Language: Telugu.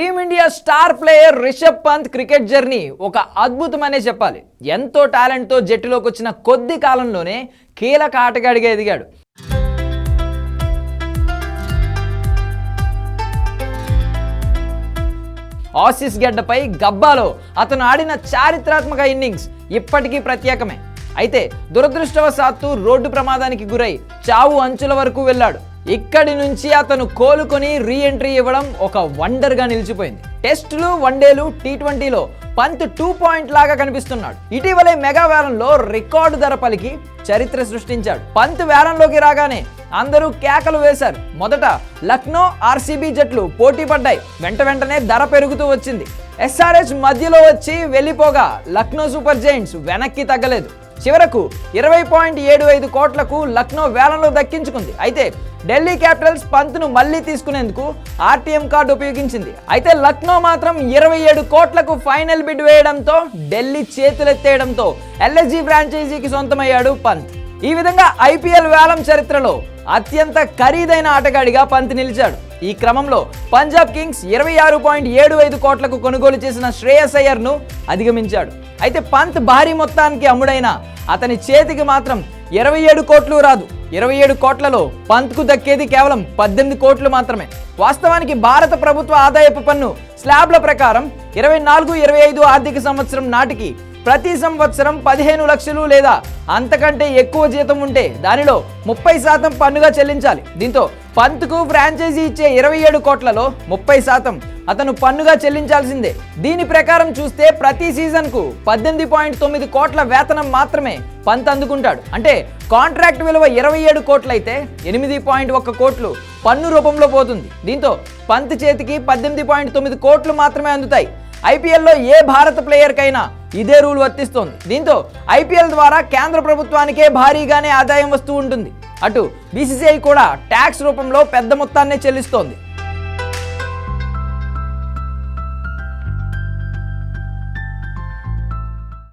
Team India star player Rishabh Pant cricket journey ఒక అద్భుతమనే చెప్పాలి. ఎంతో టాలెంట్తో జట్టులోకి వచ్చిన కొద్ది కాలంలోనే కీలక ఆటగాడిగా ఎదిగాడు. ఆసిస్ గడ్డపై గబ్బాలో అతను ఆడిన చారిత్రాత్మక ఇన్నింగ్స్ ఇప్పటికీ ప్రత్యేకమే. అయితే దురదృష్టవశాత్తు రోడ్డు ప్రమాదానికి గురై చావు అంచుల వరకు వెళ్ళాడు. ఇక్కడి నుంచి అతను కోలుకొని రీ ఎంట్రీ ఇవ్వడం ఒక వండర్గా నిలిచిపోయింది. టెస్టులు వన్డేలు టీ ట్వంటీలో పంత్ టూ పాయింట్ లాగా కనిపిస్తున్నాడు. ఇటీవలే మెగా వేలంలో రికార్డు ధర పలికి చరిత్ర సృష్టించాడు. పంత్ వేలంలోకి రాగానే అందరూ కేకలు వేశారు. మొదట లక్నో ఆర్సీబీ జట్లు పోటీ పడ్డాయి. వెంట వెంటనే ధర పెరుగుతూ వచ్చింది. ఎస్ఆర్హెచ్ మధ్యలో వచ్చి వెళ్ళిపోగా లక్నో సూపర్ జైంట్స్ వెనక్కి తగ్గలేదు. చివరకు ఇరవై పాయింట్ ఏడు ఐదు కోట్లకు లక్నో వేలంలో దక్కించుకుంది. అయితే ఢిల్లీ క్యాపిటల్స్ పంత్ను మళ్ళీ తీసుకునేందుకు ఆర్టీఎం కార్డు ఉపయోగించింది. అయితే లక్నో మాత్రం ఇరవై ఏడు కోట్లకు ఫైనల్ బిడ్ వేయడంతో ఢిల్లీ చేతులెత్తేయడంతో ఎల్ఎస్జీ ఫ్రాంచైజీకి సొంతమయ్యాడు పంత్. ఈ విధంగా ఐపీఎల్ వేలం చరిత్రలో అత్యంత ఖరీదైన ఆటగాడిగా పంత్ నిలిచాడు. ఈ క్రమంలో పంజాబ్ కింగ్స్ ఇరవై ఆరు పాయింట్ ఏడు ఐదు కోట్లకు కొనుగోలు చేసిన శ్రేయస్ అయ్యర్ను అధిగమించాడు. అయితే పంత్ భారీ మొత్తానికి అమ్ముడైన అతని చేతికి మాత్రం ఇరవై ఏడు కోట్లు రాదు. ఇరవై ఏడు కోట్లలో పంత్కు దక్కేది కేవలం పద్దెనిమిది కోట్లు మాత్రమే. వాస్తవానికి భారత ప్రభుత్వ ఆదాయపు పన్ను స్లాబ్ల ప్రకారం ఇరవై నాలుగు ఇరవై ఐదు ఆర్థిక సంవత్సరం నాటికి ప్రతి సంవత్సరం పదిహేను లక్షలు లేదా అంతకంటే ఎక్కువ జీతం ఉంటే దానిలో ముప్పై శాతం పన్నుగా చెల్లించాలి. దీంతో పంత్కు ఫ్రాంచైజీ ఇచ్చే ఇరవై ఏడు కోట్లలో ముప్పై శాతం అతను పన్నుగా చెల్లించాల్సిందే. దీని ప్రకారం చూస్తే ప్రతి సీజన్కు పద్దెనిమిది పాయింట్ తొమ్మిది కోట్ల వేతనం మాత్రమే పంత్ అందుకుంటాడు. అంటే కాంట్రాక్ట్ విలువ ఇరవై ఏడు కోట్లయితే ఎనిమిది పాయింట్ ఒక్క కోట్లు పన్ను రూపంలో పోతుంది. దీంతో పంత్ చేతికి పద్దెనిమిది పాయింట్ తొమ్మిది కోట్లు మాత్రమే అందుతాయి. ఐపీఎల్లో ఏ భారత ప్లేయర్కైనా ఇదే రూల్ వర్తిస్తోంది. దీంతో ఐపీఎల్ ద్వారా కేంద్ర ప్రభుత్వానికే భారీగానే ఆదాయం వస్తూ ఉంటుంది. అటు బీసీసీఐ కూడా ట్యాక్స్ రూపంలో పెద్ద మొత్తాన్నే చెల్లిస్తోంది.